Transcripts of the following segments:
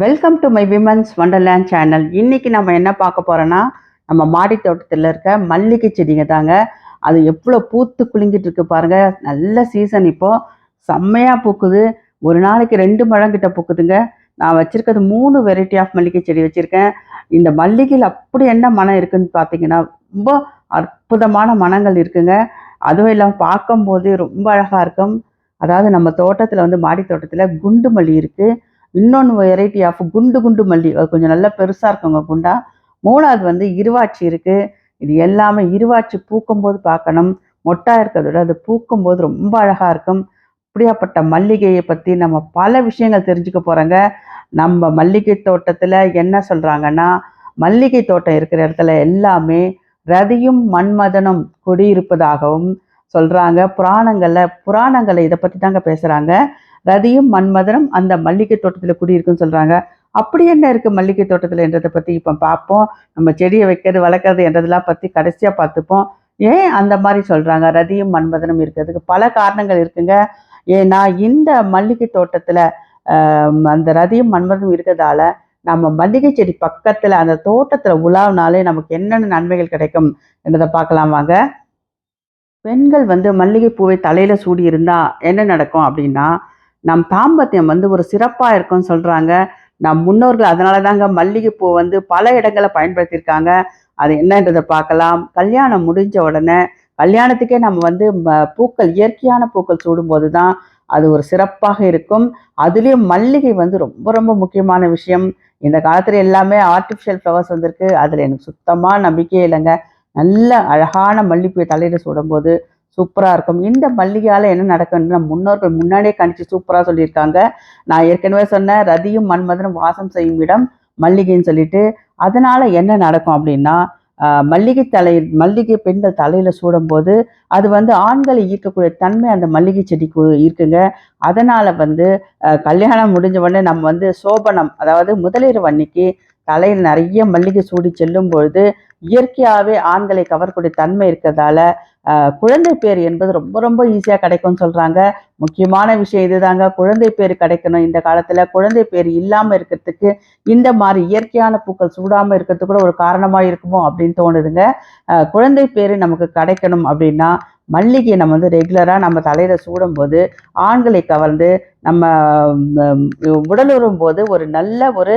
Welcome to my women's wonderland channel இன்னைக்கு நம்ம என்ன பார்க்க போறோம்னா நம்ம மாடி தோட்டத்தில் இருக்க மல்லிகை செடிங்க தாங்க. அது எவ்வளோ பூத்து குலுங்கிட்டு இருக்கு பாருங்க. நல்ல சீசன் இப்போ. செம்மையா பூக்குது. ஒரு நாளைக்கு ரெண்டு மழங்கிட்ட பூக்குதுங்க. நான் வச்சிருக்கிறது மூணு வெரைட்டி ஆஃப் மல்லிகை செடி வச்சிருக்கேன். இந்த மல்லிகையில் அப்படி என்ன மனம் இருக்குன்னு பார்த்தீங்கன்னா ரொம்ப அற்புதமான மனங்கள் இருக்குங்க. அதுவும் இல்லாமல் பார்க்கும்போது ரொம்ப அழகாக இருக்கும். அதாவது நம்ம தோட்டத்தில் வந்து மாடி தோட்டத்தில் குண்டு மல்லி இருக்குது இன்னொன்று வெரைட்டி ஆஃப் குண்டு குண்டு மல்லி. அது கொஞ்சம் நல்லா பெருசாக இருக்குங்க குண்டா. மூணாவது வந்து இருவாச்சி இருக்குது இது எல்லாமே இருவாச்சி பூக்கும்போது பார்க்கணும். மொட்டா இருக்கிறத விட அது பூக்கும்போது ரொம்ப அழகாக இருக்கும். அப்படியாப்பட்ட மல்லிகையை பற்றி நம்ம பல விஷயங்கள் தெரிஞ்சுக்க போகிறோங்க நம்ம மல்லிகை தோட்டத்தில் என்ன சொல்கிறாங்கன்னா மல்லிகை தோட்டம் இருக்கிற இடத்துல எல்லாமே ரதியும் மன்மதனும் குடியிருப்பதாகவும் சொல்கிறாங்க புராணங்களில் புராணங்களை இதை பற்றி தாங்க பேசுகிறாங்க ரதியும் மன்மதனும் அந்த மல்லிகை தோட்டத்தில் குடியிருக்குன்னு சொல்கிறாங்க அப்படி என்ன இருக்குது மல்லிகை தோட்டத்தில் என்றதை பற்றி இப்போ பார்ப்போம். நம்ம செடியை வைக்கிறது வளர்க்குறது என்றதெல்லாம் பற்றி கடைசியாக பார்த்துப்போம். ஏன் அந்த மாதிரி சொல்கிறாங்க ரதியும் மன்மதனும் இருக்கிறதுக்கு பல காரணங்கள் இருக்குங்க. ஏன்னா இந்த மல்லிகை தோட்டத்தில் அந்த ரதியும் மன்மதனும் இருக்கிறதால நம்ம மல்லிகை செடி பக்கத்தில் அந்த தோட்டத்தில் உலாவினாலே நமக்கு என்னென்ன நன்மைகள் கிடைக்கும் என்றதை பார்க்கலாம் வாங்க. பெண்கள் வந்து மல்லிகை பூவை தலையில் சூடி இருந்தால் என்ன நடக்கும் அப்படின்னா நம் தாம்பத்தியம் வந்து ஒரு சிறப்பாக இருக்கும்னு சொல்கிறாங்க நம் முன்னோர்கள் அதனால தாங்க மல்லிகைப்பூ வந்து பல இடங்களை பயன்படுத்தியிருக்காங்க. அது என்னன்றதை பார்க்கலாம். கல்யாணம் முடிஞ்ச உடனே கல்யாணத்துக்கே நம்ம வந்து ம- பூக்கள் இயற்கையான பூக்கள் சூடும்போது தான் அது ஒரு சிறப்பாக இருக்கும். அதுலேயும் மல்லிகை வந்து ரொம்ப ரொம்ப முக்கியமான விஷயம். இந்த காலத்தில் எல்லாமே ஆர்டிஃபிஷியல் ஃப்ளவர்ஸ் வந்திருக்கு. அதில் எனக்கு சுத்தமாக நம்பிக்கையே இல்லைங்க. நல்ல அழகான மல்லிகைப்பூ தலையில் சுடும்போது சூப்பராக இருக்கும். இந்த மல்லிகையால் என்ன நடக்கும்னு நம்ம முன்னோர்கள் முன்னாடியே கணிச்சு சூப்பராக சொல்லியிருக்காங்க. நான் ஏற்கனவே சொன்னேன் ரதியும் மன்மதனும் வாசம் செய்யும் இடம் மல்லிகைன்னு சொல்லிட்டு. அதனால் என்ன நடக்கும் அப்படின்னா மல்லிகை தலை மல்லிகை பெண்கள் தலையில் சூடும்போது அது வந்து ஆண்களை ஈர்க்கக்கூடிய தன்மை அந்த மல்லிகை செடிக்கு இருக்குங்க. அதனால் வந்து கல்யாணம் முடிஞ்ச உடனே நம்ம வந்து சோபனம் அதாவது முதலிரவு அன்னைக்கு தலையில் நிறைய மல்லிகை சூடி செல்லும் பொழுது இயற்கையாகவே ஆண்களை கவரக்கூடிய தன்மை இருக்கிறதால குழந்தை பேர் என்பது ரொம்ப ரொம்ப ஈஸியாக கிடைக்கும்னு சொல்கிறாங்க முக்கியமான விஷயம் இதுதாங்க. குழந்தை பேர் கிடைக்கணும். இந்த காலத்தில் குழந்தை பேர் இல்லாமல் இருக்கிறதுக்கு இந்த மாதிரி இயற்கையான பூக்கள் சூடாமல் இருக்கிறதுக்கு கூட ஒரு காரணமாக இருக்குமோ அப்படின்னு தோணுதுங்க. குழந்தை பேர் நமக்கு கிடைக்கணும் அப்படின்னா மல்லிகையை நம்ம வந்து ரெகுலராக நம்ம தலையில் சூடும்போது ஆண்களை கவர்ந்து நம்ம உடலுறும் போது ஒரு நல்ல ஒரு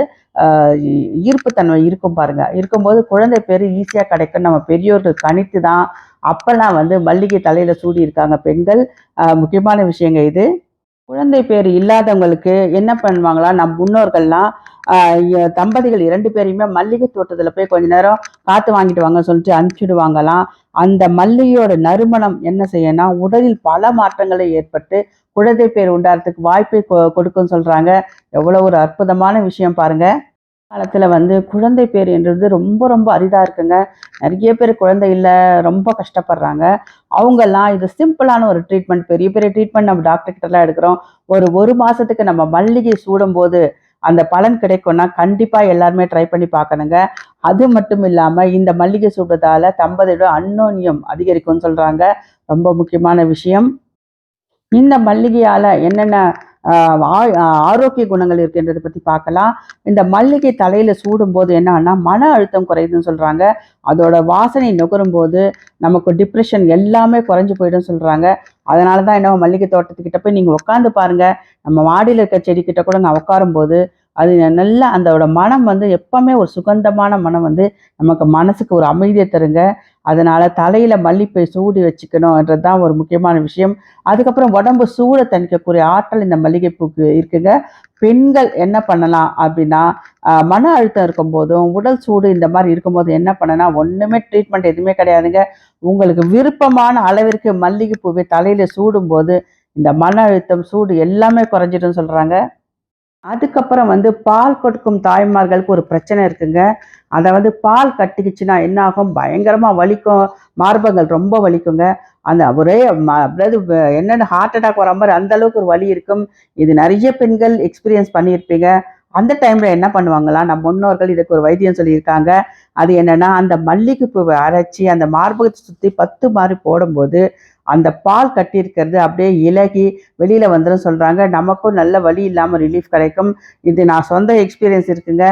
ஈர்ப்புத்தன்மை இருக்கும் பாருங்க. இருக்கும்போது குழந்தை பேர் ஈஸியாக கிடைக்கும் நம்ம பெரியோர்கள் கணித்து தான் அப்பெல்லாம் வந்து மல்லிகை தலையில் சூடி இருக்காங்க பெண்கள் முக்கியமான விஷயங்க இது. குழந்தை பேர் இல்லாதவங்களுக்கு என்ன பண்ணுவாங்களா? நம் முன்னோர்கள்லாம் தம்பதிகள் இரண்டு பேரையுமே மல்லிகை தோட்டத்தில் போய் கொஞ்ச நேரம் காற்று வாங்கிட்டு வாங்க சொல்லிட்டு அனுப்பிச்சிடுவாங்களாம். அந்த மல்லிகையோட நறுமணம் என்ன செய்யணும்னா உடலில் பல மாற்றங்களை ஏற்பட்டு குழந்தை பேர் உண்டாகிறதுக்கு வாய்ப்பை கொ- கொடுக்கும்னு சொல்றாங்க. எவ்வளோ ஒரு அற்புதமான விஷயம் பாருங்க. காலத்தில் வந்து குழந்தை பேர் என்றது ரொம்ப ரொம்ப அரிதாக இருக்குங்க. நிறைய பேர் குழந்தை இல்லை ரொம்ப கஷ்டப்படுறாங்க. அவங்கெல்லாம் இது சிம்பிளான ஒரு ட்ரீட்மெண்ட் பெரிய பெரிய ட்ரீட்மெண்ட் நம்ம டாக்டர்கிட்டலாம் எடுக்கிறோம். ஒரு ஒரு மாதத்துக்கு நம்ம மல்லிகை சூடும்போது அந்த பலன் கிடைக்கும்னா கண்டிப்பாக எல்லாருமே ட்ரை பண்ணி பார்க்கணுங்க. அது மட்டும் இல்லாமல் இந்த மல்லிகை சூடுறதால தம்பதியோட அன்னோன்யம் அதிகரிக்கும்னு சொல்கிறாங்க ரொம்ப முக்கியமான விஷயம். இந்த மல்லிகையால் என்னென்ன ஆரோக்கிய குணங்கள் இருக்குன்றதை பற்றி பார்க்கலாம். இந்த மல்லிகை தலையில் சூடும்போது என்னன்னா மன அழுத்தம் குறையுதுன்னு சொல்கிறாங்க அதோட வாசனை நுகரும் போது நமக்கு டிப்ரெஷன் எல்லாமே குறைஞ்சு போயிடும் சொல்கிறாங்க அதனால தான் என்ன மல்லிகை தோட்டத்துக்கிட்ட போய் நீங்கள் உட்காந்து பாருங்க. நம்ம மாடியில் இருக்க செடிக்கிட்ட கூட நான் உட்காரும்போது அது நல்லா அதோட மனம் வந்து எப்பவுமே ஒரு சுகந்தமான மனம் வந்து நமக்கு மனசுக்கு ஒரு அமைதியை தருங்க. அதனால் தலையில் மல்லிப்பை சூடி வச்சுக்கணும்ன்றது தான் ஒரு முக்கியமான விஷயம். அதுக்கப்புறம் உடம்பு சூட தணிக்கக்கூடிய ஆற்றல் இந்த மல்லிகைப்பூக்கு இருக்குங்க. பெண்கள் என்ன பண்ணலாம் அப்படின்னா மன அழுத்தம் இருக்கும்போதும் உடல் சூடு இந்த மாதிரி இருக்கும்போது என்ன பண்ணனா ஒன்றுமே ட்ரீட்மெண்ட் எதுவுமே கிடையாதுங்க. உங்களுக்கு விருப்பமான அளவிற்கு மல்லிகைப்பூவை சூடும் சூடும்போது இந்த மன அழுத்தம் சூடு எல்லாமே குறைஞ்சிடும் சொல்கிறாங்க அதுக்கப்புறம் வந்து பால் கொடுக்கும் தாய்மார்களுக்கு ஒரு பிரச்சனை இருக்குங்க. அதை வந்து பால் கட்டிக்கிச்சுன்னா என்ன ஆகும் பயங்கரமாக வலிக்கும். மார்பகங்கள் ரொம்ப வலிக்குங்க. அந்த ஒரே ம- அதாவது என்னென்ன ஹார்ட் அட்டாக் வர மாதிரி அந்த அளவுக்கு ஒரு வலி இருக்கும். இது நிறைய பெண்கள் எக்ஸ்பீரியன்ஸ் பண்ணியிருப்பீங்க. அந்த டைம்ல என்ன பண்ணுவாங்களா? நம்ம முன்னோர்கள் இதுக்கு ஒரு வைத்தியம் சொல்லியிருக்காங்க. அது என்னன்னா அந்த மல்லிகைப்பூவை அரைச்சி அந்த மார்பகத்தை சுற்றி பத்து மாதிரி போடும்போது அந்த பால் கட்டியிருக்கிறது அப்படியே இலகி வெளியில் வந்துடும் சொல்கிறாங்க நமக்கும் நல்ல வழி இல்லாமல் ரிலீஃப் கிடைக்கும். இது நான் சொந்த எக்ஸ்பீரியன்ஸ் இருக்குங்க.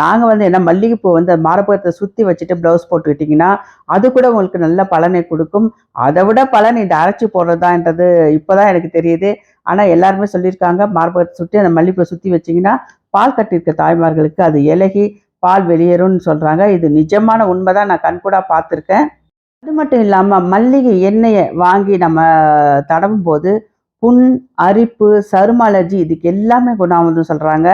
நாங்கள் வந்து என்ன மல்லிகைப்பூ வந்து மாரப்பகத்தை சுற்றி வச்சுட்டு ப்ளவுஸ் போட்டுக்கிட்டிங்கன்னா அது கூட உங்களுக்கு நல்ல பலனை கொடுக்கும். அதை விட பலன் இந்த அரைச்சி போடுறதான்றது இப்போ தான் எனக்கு தெரியுது. ஆனால் எல்லாருமே சொல்லியிருக்காங்க மார்பகத்தை சுற்றி அந்த மல்லிகைப்பூ சுற்றி வச்சிங்கன்னா பால் கட்டியிருக்க தாய்மார்களுக்கு அது இலகி பால் வெளியேறும்னு சொல்கிறாங்க இது நிஜமான உண்மை தான் நான் கண்கூடாக பார்த்துருக்கேன். அது மட்டும் இல்லாமல் மல்லிகை எண்ணெயை வாங்கி நம்ம தடவும் போது புண் அரிப்பு சரும அலர்ஜி இதுக்கு எல்லாமே குணாகுதுன்னு சொல்கிறாங்க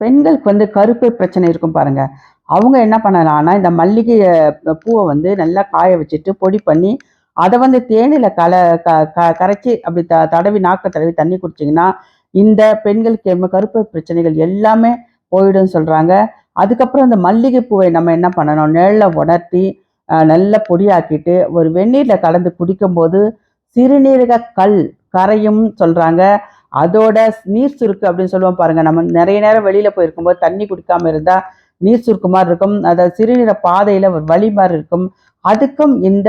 பெண்களுக்கு வந்து கருப்பை பிரச்சனை இருக்கும் பாருங்க. அவங்க என்ன பண்ணலாம்னா இந்த மல்லிகை பூவை வந்து நல்லா காய வச்சுட்டு பொடி பண்ணி அதை வந்து தேனியில் கல க க கரைச்சி அப்படி த தடவி நாக்க தடவி தண்ணி குடிச்சிங்கன்னா இந்த பெண்களுக்கு கருப்பு பிரச்சனைகள் எல்லாமே போயிடும்னு சொல்கிறாங்க அதுக்கப்புறம் இந்த மல்லிகை பூவை நம்ம என்ன பண்ணணும்? நிழல்ல உணர்த்தி நல்லா பொடியாக்கிட்டு ஒரு வெந்நீரில் கலந்து குடிக்கும்போது சிறுநீரக கல் கரையும் சொல்கிறாங்க அதோட நீர் சுருக்கு அப்படின்னு சொல்லுவோம் பாருங்கள் நம்ம நிறைய நேரம் வெளியில் போயிருக்கும்போது தண்ணி குடிக்காமல் இருந்தால் நீர் சுருக்கு மாதிரி இருக்கும். அதாவது சிறுநீர பாதையில் ஒரு வலி மாதிரி இருக்கும். அதுக்கும் இந்த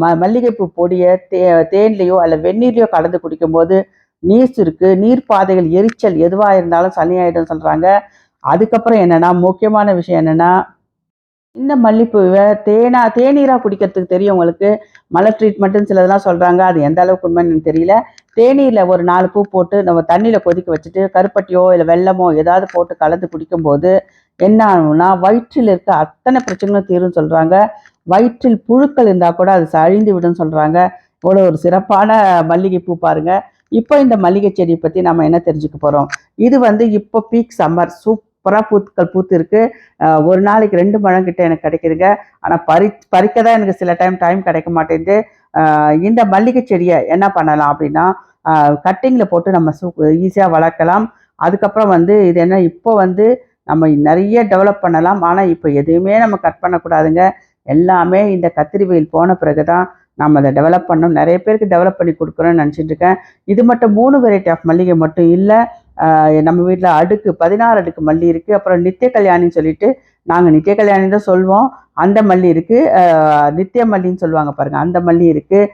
ம- மல்லிகைப்பூ பொடியை தே தேன்லையோ அல்ல வெந்நீர்லையோ கலந்து குடிக்கும்போது நீர் சுருக்கு நீர் பாதைகள் எரிச்சல் எதுவாக இருந்தாலும் சனியாயிடும் சொல்கிறாங்க அதுக்கப்புறம் என்னன்னா முக்கியமான விஷயம் என்னென்னா இந்த மல்லிப்பூவை தேனா தேநீராக குடிக்கிறதுக்கு தெரியும் உங்களுக்கு. மலர் ட்ரீட்மெண்ட்டுன்னு சிலதெல்லாம் சொல்கிறாங்க அது எந்த அளவுக்கு உண்மைன்னு தெரியல. தேநீரில் ஒரு நாலு பூ போட்டு நம்ம தண்ணியில் கொதிக்க வச்சுட்டு கருப்பட்டியோ இல்லை வெல்லமோ ஏதாவது போட்டு கலந்து குடிக்கும்போது என்ன ஆகும்னா வயிற்றில் இருக்க அத்தனை பிரச்சனைகளும் தீரும் சொல்கிறாங்க வயிற்றில் புழுக்கள் இருந்தால் கூட அது அழிந்து விடும் சொல்கிறாங்க இவ்வளோ ஒரு சிறப்பான மல்லிகை பூ பாருங்கள் இப்போ இந்த மல்லிகை செடியை பற்றி நம்ம என்ன தெரிஞ்சுக்க போகிறோம் இது வந்து இப்போ பீக் சம்மர் சூப் சூப்பராக பூத்துக்கள் பூத்து இருக்கு ஒரு நாளைக்கு ரெண்டு பழம் கிட்ட எனக்கு கிடைக்குதுங்க. ஆனால் பறி பறிக்க தான் எனக்கு சில டைம் டைம் கிடைக்க மாட்டேங்குது. இந்த மல்லிகை செடியை என்ன பண்ணலாம் அப்படின்னா கட்டிங்கில் போட்டு நம்ம சூ ஈஸியாக வளர்க்கலாம். அதுக்கப்புறம் வந்து இது என்ன இப்போ வந்து நம்ம நிறைய டெவலப் பண்ணலாம். ஆனால் இப்போ எதுவுமே நம்ம கட் பண்ணக்கூடாதுங்க. எல்லாமே இந்த கத்திரி வெயில் போன பிறகு தான் நம்ம அதை டெவலப் பண்ணணும். நிறைய பேருக்கு டெவலப் பண்ணி கொடுக்குறோன்னு நினச்சிட்டு இருக்கேன். இது மட்டும் மூணு வெரைட்டி ஆஃப் மல்லிகை மட்டும் இல்லை நம்ம வீட்டில் அடுக்கு பதினாறு அடுக்கு மல்லி இருக்குது அப்புறம் நித்திய கல்யாணின்னு சொல்லிட்டு நாங்கள் நித்திய கல்யாணி தான் சொல்வோம். அந்த மல்லி இருக்குது நித்திய மல்லின்னு சொல்லுவாங்க பாருங்கள் அந்த மல்லி இருக்குது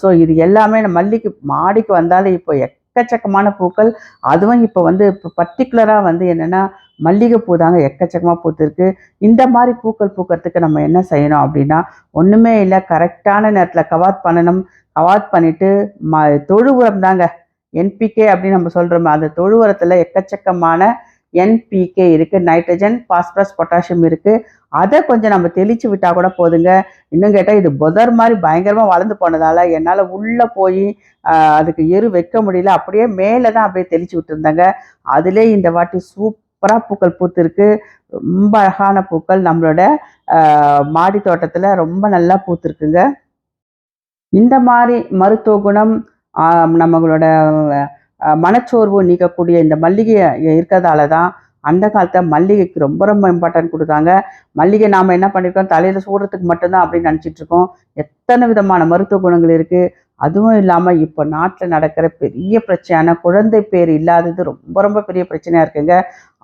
ஸோ இது எல்லாமே நம்ம மல்லிக்கு மாடிக்கு வந்தாலே இப்போ எக்கச்சக்கமான பூக்கள். அதுவும் இப்போ வந்து இப்போ பர்டிகுலராக வந்து என்னென்னா மல்லிகைப்பூ தாங்க எக்கச்சக்கமாக பூத்துருக்கு. இந்த மாதிரி பூக்கள் பூக்கிறதுக்கு நம்ம என்ன செய்யணும் அப்படின்னா ஒன்றுமே இல்லை கரெக்டான நேரத்தில் கவாத் பண்ணணும். கவாத் பண்ணிவிட்டு ம தொழு உரம் தாங்க. என்பிகே அப்படின்னு நம்ம சொல்கிறோம் அந்த தொழு உரத்தில் எக்கச்சக்கமான என்பிகே இருக்குது நைட்ரஜன் பாஸ்பரஸ் பொட்டாசியம் இருக்குது அதை கொஞ்சம் நம்ம தெளித்து விட்டால் கூட போதுங்க. இன்னும் கேட்டால் இது புதர் மாதிரி பயங்கரமாக வளர்ந்து போனதால் என்னால் உள்ளே போய் அதுக்கு எரு வைக்க முடியல. அப்படியே மேலே தான் அப்படியே தெளித்து விட்டுருந்தாங்க. அதிலே இந்த வாட்டி சூப்பராக பூக்கள் பூத்திருக்கு. ரொம்ப அழகான பூக்கள். நம்மளோட மாடி தோட்டத்தில் ரொம்ப நல்லா பூத்திருக்குங்க. இந்த மாதிரி மருத்துவ குணம் நம்மளோட மனச்சோர்வு நீக்கக்கூடிய இந்த மல்லிகை இருக்கிறதால தான் அந்த காலத்தில் மல்லிகைக்கு ரொம்ப ரொம்ப இம்பார்ட்டன்ட் கொடுத்தாங்க. மல்லிகை நாம் என்ன பண்ணியிருக்கோம் தலையில் சூடுறதுக்கு மட்டும்தான் அப்படின்னு நினச்சிட்டு இருக்கோம். எத்தனை விதமான மருத்துவ குணங்கள் இருக்குது அதுவும் இல்லாமல் இப்போ நாட்டில் நடக்கிற பெரிய பிரச்சனையான குழந்தை பேர் இல்லாதது ரொம்ப ரொம்ப பெரிய பிரச்சனையாக இருக்குங்க.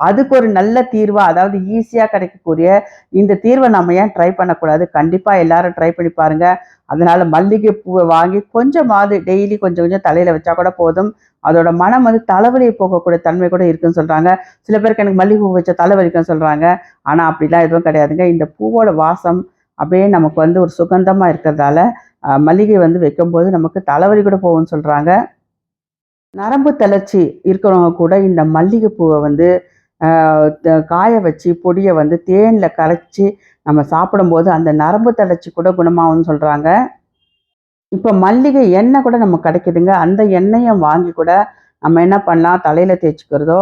அதுக்கு ஒரு நல்ல தீர்வாக அதாவது ஈஸியாக கிடைக்கக்கூடிய இந்த தீர்வை நம்ம ஏன் ட்ரை பண்ணக்கூடாது? கண்டிப்பாக எல்லாரும் ட்ரை பண்ணி பாருங்க. அதனால மல்லிகை பூவை வாங்கி கொஞ்சமாவது டெய்லி கொஞ்சம் கொஞ்சம் தலையில் வச்சா கூட போதும். அதோட மனம் வந்து தலைவலியை போகக்கூடிய தன்மை கூட இருக்குன்னு சொல்கிறாங்க சில பேருக்கு எனக்கு மல்லிகை பூ வச்ச தலைவலிக்குன்னு சொல்கிறாங்க ஆனால் அப்படிலாம் எதுவும் கிடையாதுங்க. இந்த பூவோட வாசம் அப்படியே நமக்கு வந்து ஒரு சுகந்தமாக இருக்கிறதால மல்லிகை வந்து வைக்கும்போது நமக்கு தலைவலி கூட போகும்னு சொல்கிறாங்க நரம்பு தளர்ச்சி இருக்கிறவங்க கூட இந்த மல்லிகை பூவை வந்து காய வச்சு பொடியை வந்து தேனில் கரைச்சி நம்ம சாப்பிடும்போது அந்த நரம்பு தளர்ச்சி கூட குணமாகும்னு சொல்கிறாங்க இப்போ மல்லிகை எண்ணெய் கூட நமக்கு கிடைக்குதுங்க. அந்த எண்ணெயை வாங்கி கூட நம்ம என்ன பண்ணலாம்? தலையில் தேய்ச்சிக்கிறதோ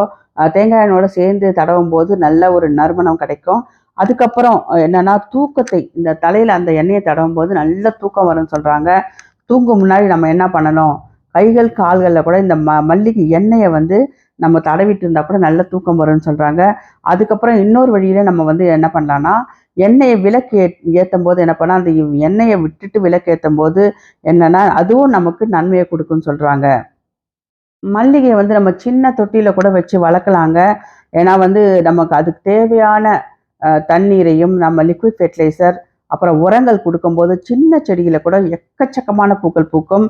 தேங்காய் எண்ணெயோட சேர்ந்து தடவும் போது நல்ல ஒரு நறுமணம் கிடைக்கும். அதுக்கப்புறம் என்னென்னா என்னன்னா தூக்கத்தை இந்த தலையில் அந்த எண்ணெயை தடவும் போது நல்ல தூக்கம் வரும்னு சொல்கிறாங்க தூங்கும் முன்னாடி நம்ம என்ன பண்ணணும்? கைகள் கால்களில் கூட இந்த ம மல்லிகை எண்ணெயை வந்து நம்ம தடவிட்டு இருந்தால் கூட நல்ல தூக்கம் வரும்னு சொல்கிறாங்க அதுக்கப்புறம் இன்னொரு வழியில் நம்ம வந்து என்ன பண்ணலான்னா எண்ணெயை விளக்கு ஏ ஏற்றும் போது என்ன பண்ணால் அந்த எண்ணெயை விட்டுட்டு விளக்கு ஏற்றும் போது என்னென்னா அதுவும் நமக்கு நன்மையை கொடுக்குன்னு சொல்கிறாங்க மல்லிகையை வந்து நம்ம சின்ன தொட்டியில் கூட வச்சு வளர்க்கலாங்க. ஏன்னா வந்து நமக்கு அதுக்கு தேவையான தண்ணீரையும் நம்ம லிக்விட் ஃபெர்டிலைசர் அப்புறம் உரங்கள் கொடுக்கும்போது சின்ன செடியில் கூட எக்கச்சக்கமான பூக்கள் பூக்கும்.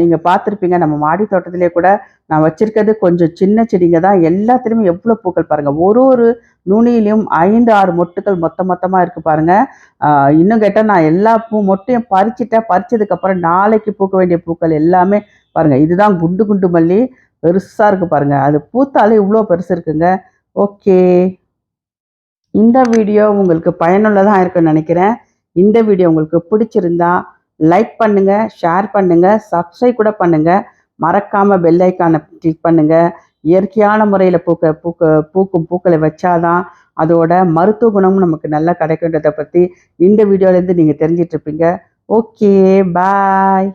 நீங்கள் பார்த்துருப்பீங்க நம்ம மாடி தோட்டத்திலே கூட நான் வச்சுருக்கிறது கொஞ்சம் சின்ன செடிங்க தான். எல்லாத்துலேயுமே எவ்வளோ பூக்கள் பாருங்கள் ஒரு ஒரு நுனியிலையும் ஐந்து ஆறு மொட்டுகள் மொத்த மொத்தமாக இருக்குது பாருங்கள் இன்னும் கேட்டால் நான் எல்லா பூ மொட்டையும் பறிச்சிட்டேன். பறிச்சதுக்கப்புறம் நாளைக்கு பூக்க வேண்டிய பூக்கள் எல்லாமே பாருங்கள் இதுதான் குண்டு குண்டு மல்லி. பெருசாக இருக்குது பாருங்கள் அது பூத்தாலே இவ்வளோ பெருசு இருக்குங்க. ஓகே. இந்த வீடியோ உங்களுக்கு பயனுள்ளதாக இருக்குன்னு நினைக்கிறேன். இந்த வீடியோ உங்களுக்கு பிடிச்சிருந்தா லைக் பண்ணுங்க ஷேர் பண்ணுங்க சப்ஸ்கிரைப் கூட பண்ணுங்க. மறக்காம பெல் ஐக்கானை கிளிக் பண்ணுங்க. இயற்கையான முறையில் பூக்க பூக்க பூக்கும் பூக்களை வச்சாதான் அதோட மருத்துவ குணமும் நமக்கு நல்லா கிடைக்குன்றதை பற்றி இந்த வீடியோலேருந்து நீங்கள் தெரிஞ்சிட்ருப்பீங்க ஓகே பாய்